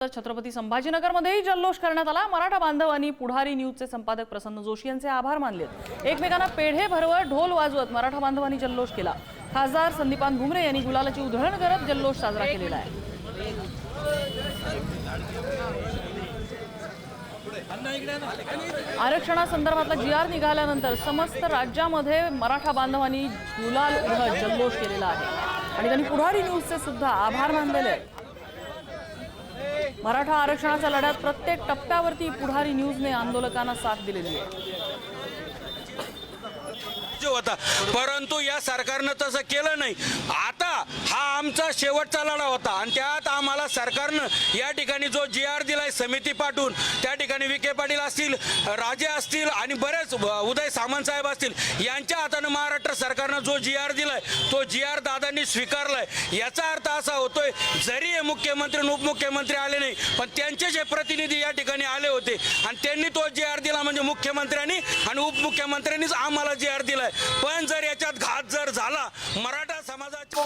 तर छत्रपती संभाजीनगरमध्येही जल्लोष करण्यात आला. मराठा बांधवांनी पुढारी न्यूजचे संपादक प्रसन्न जोशी यांचे आभार मानले एकमेकांना पेढे भरवत ढोल वाजवत मराठा बांधवांनी जल्लोष केला. खासदार संदीपान भुमरे यांनी गुलालाची उधळण करत जल्लोष साजरा केलेला आहे. आरक्षणासंदर्भातला जी आर निघाल्यानंतर समस्त राज्यामध्ये मराठा बांधवांनी गुलाल जल्लोष केलेला आहे. आणि त्यांनी पुढारी न्यूजचे सुद्धा आभार मानलेले आहेत. मराठा आरक्षणाच्या लढ्यात प्रत्येक टप्प्यावरती पुढारी न्यूजने आंदोलकांना साथ दिलेली आहे. होता. परंतु या सरकारनं तसं केलं नाही. आता हा आमचा शेवटचा लढा होता. आणि त्यात आम्हाला सरकारनं या ठिकाणी जो जी आर समिती पाठवून त्या ठिकाणी विखे पाटील असतील राजे असतील आणि बरेच उदय सामंत साहेब असतील यांच्या हातानं महाराष्ट्र सरकारनं जो जी आर दिलाय तो जी आर दादांनी स्वीकारलाय. याचा अर्थ असा होतोय जरी हे मुख्यमंत्री आणि उपमुख्यमंत्री आले नाही पण त्यांचे जे प्रतिनिधी या ठिकाणी आले होते आणि त्यांनी तो जी आर दिला म्हणजे मुख्यमंत्र्यांनी आणि उपमुख्यमंत्र्यांनीच आम्हाला जी आर दिलाय. पण जर याच्यात घात जर झाला मराठा समाजाच्या